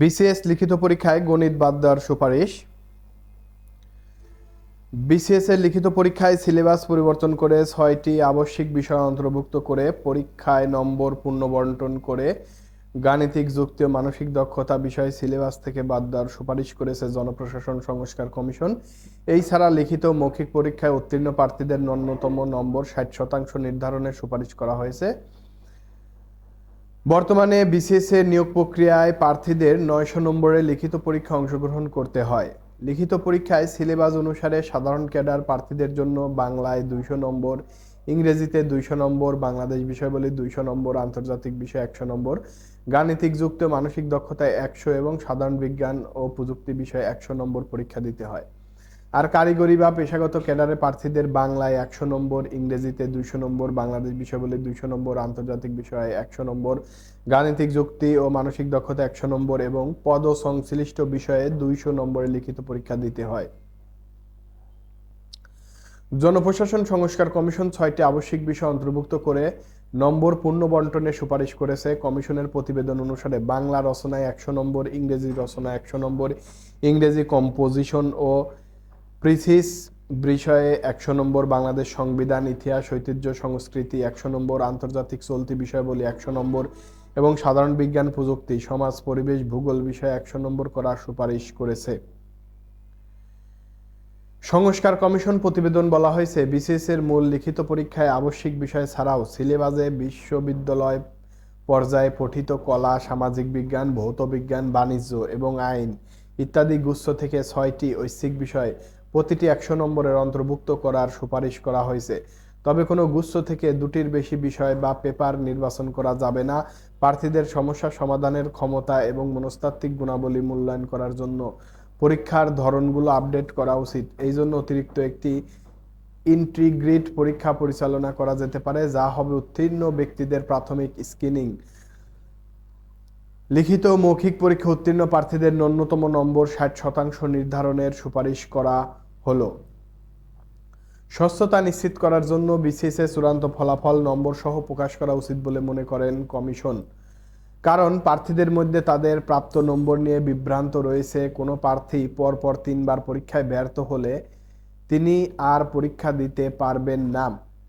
BCS লিখিত পরীক্ষায় গণিত বাদ দেওয়ার সুপারিশ। বিসিএস এর লিখিত পরীক্ষায় সিলেবাস পরিবর্তন করে ছয়টি আবশ্যিক বিষয় অন্তর্ভুক্ত করে পরীক্ষায় নম্বর পুনর্বন্টন করে গাণিতিক যুক্তি ও মানসিক দক্ষতা বিষয় সিলেবাস থেকে বাদ দেওয়ার সুপারিশ করেছে জনপ্রশাসন সংস্কার কমিশন। এই ছাড়া লিখিত মৌখিক পরীক্ষায় উত্তীর্ণ প্রার্থীদের ন্যূনতম নম্বর ষাট শতাংশ নির্ধারণের সুপারিশ করা হয়েছে। বর্তমানে বিসিএস এর নিয়োগ প্রক্রিয়ায় প্রার্থীদের নয়শো নম্বরের লিখিত পরীক্ষা অংশগ্রহণ করতে হয়। লিখিত পরীক্ষায় সিলেবাস অনুসারে সাধারণ ক্যাডার প্রার্থীদের জন্য বাংলায় দুইশো নম্বর, ইংরেজিতে দুইশো নম্বর, বাংলাদেশ বিষয়বলী দুইশো নম্বর, আন্তর্জাতিক বিষয় একশো নম্বর গাণিতিক যুক্ত মানসিক দক্ষতায় একশো এবং সাধারণ বিজ্ঞান ও প্রযুক্তি বিষয়ে একশো নম্বর পরীক্ষা দিতে হয়। আর কারিগরি বা পেশাগত ক্যাডারে প্রার্থীদের বাংলায় একশো নম্বর, ইংরেজিতে দুইশো নম্বর, বাংলাদেশ বিষয় বলে দুইশো নম্বর, আন্তর্জাতিক বিষয়ে একশো নম্বর, গাণিতিক যুক্তি ও মানসিক দক্ষতা একশো নম্বর এবং পদ সংশ্লিষ্ট বিষয়ে দুইশো নম্বরে লিখিত পরীক্ষা দিতে হয়। জনপ্রশাসন সংস্কার কমিশন ছয়টি আবশ্যিক বিষয় অন্তর্ভুক্ত করে নম্বর পূর্ণ বন্টনের সুপারিশ করেছে। কমিশনের প্রতিবেদন অনুসারে বাংলা রচনায় একশো নম্বর, ইংরেজি রচনায় একশো নম্বর, ইংরেজি কম্পোজিশন ও প্রিসিস বিষয়ে একশো নম্বর বাংলাদেশ সংবিধান, ইতিহাস, ঐতিহ্য, সংস্কৃতি, একশো নম্বর আন্তর্জাতিক চলতি বিষয়বলী একশো নম্বর, এবং সাধারণ বিজ্ঞান, প্রযুক্তি, সমাজ, পরিবেশ, ভূগোল বিষয়ে একশো নম্বর করার সুপারিশ করেছে। সংস্কার কমিশন প্রতিবেদন বলা হয়েছে বিসিএস এর মূল লিখিত পরীক্ষায় আবশ্যিক বিষয় ছাড়াও সিলেবাসে বিশ্ববিদ্যালয় পর্যায়ে পঠিত কলা, সামাজিক বিজ্ঞান, ভৌত বিজ্ঞান, বাণিজ্য এবং আইন ইত্যাদি গুচ্ছ থেকে ছয়টি ঐচ্ছিক বিষয় প্রতিটি একশো নম্বরের অন্তর্ভুক্ত করার সুপারিশ করা হয়েছে। তবে কোনো গুচ্ছ থেকে দুটির বেশি বিষয় বা পেপার নির্বাচন করা যাবে না। প্রার্থীদের সমস্যা সমাধানের ক্ষমতা এবং মনস্তাত্ত্বিক গুণাবলী মূল্যায়ন করার জন্য পরীক্ষার ধরনগুলো আপডেট করা উচিত। এই জন্য অতিরিক্ত একটি ইন্টিগ্রেট পরীক্ষা পরিচালনা করা যেতে পারে, যা হবে উত্তীর্ণ ব্যক্তিদের প্রাথমিক স্ক্রিনিং। লিখিত মৌখিক পরীক্ষা উত্তীর্ণ প্রার্থীদের ন্যূনতম নম্বর ষাট শতাংশ নির্ধারণের সুপারিশ করা হলো। স্বচ্ছতা নিশ্চিত করার জন্য বিসিএস এ চূড়ান্ত ফলাফল নম্বর সহ প্রকাশ করা উচিত বলে মনে করেন কমিশন। কারণ প্রার্থীদের মধ্যে তাদের প্রাপ্ত নম্বর নিয়ে বিভ্রান্ত রয়েছে কোনো প্রার্থী। পরপর তিনবার পরীক্ষায় ব্যর্থ হলে তিনি আর পরীক্ষা দিতে পারবেন না।